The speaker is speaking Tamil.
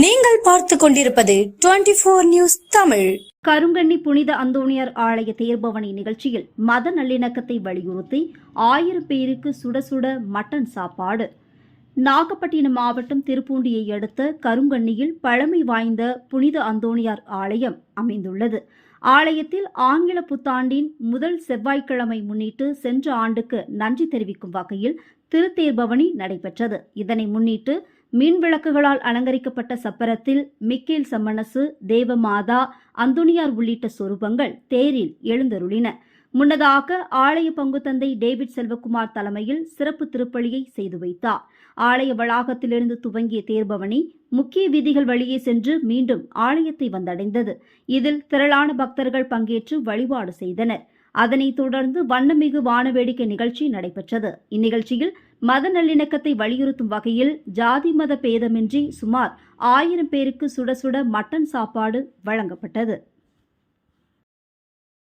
நீங்கள் பார்த்து கொண்டிருப்பது twenty four news Tamil. Karunkanni புனித அந்தோணியார் ஆலய தேர்பவனி நிகழ்ச்சியில் மத நல்லிணக்கத்தை வலியுறுத்தி ஆயிரம் பேருக்கு சுட சுட மட்டன் சாப்பாடு. நாகப்பட்டினம் மாவட்டம் திருப்பூண்டியை அடுத்த கருங்கண்ணியில் பழமை வாய்ந்த புனித அந்தோணியார் ஆலயம் அமைந்துள்ளது. ஆலயத்தில் ஆங்கில புத்தாண்டின் முதல் செவ்வாய்க்கிழமை முன்னிட்டு சென்ற ஆண்டுக்கு நன்றி தெரிவிக்கும் வகையில் திருத்தேர்பவனி நடைபெற்றது. இதனை முன்னிட்டு மின் விளக்குகளால் அலங்கரிக்கப்பட்ட சப்பரத்தில் மிக்கேல் சம்மனசு தேவமாதா அந்துனியார் உள்ளிட்ட சொரூபங்கள் தேரில் எழுந்தருளின. முன்னதாக ஆலய பங்கு தந்தை டேவிட் செல்வகுமார் தலைமையில் சிறப்பு திருப்பலியை செய்து வைத்தார். ஆலய வளாகத்திலிருந்து துவங்கிய தேர்பவனி முக்கிய வீதிகள் வழியே சென்று மீண்டும் ஆலயத்தை வந்தடைந்தது. இதில் திரளான பக்தர்கள் பங்கேற்று வழிபாடு செய்தனர். அதனைத் தொடர்ந்து வண்ணமிகு வானவேடிக்கை நிகழ்ச்சி நடைபெற்றது. இந்நிகழ்ச்சியில் மத நல்லிணக்கத்தை வலியுறுத்தும் வகையில் ஜாதி மத பேதமின்றி சுமார் ஆயிரம் பேருக்கு சுட சுட மட்டன் சாப்பாடு வழங்கப்பட்டது.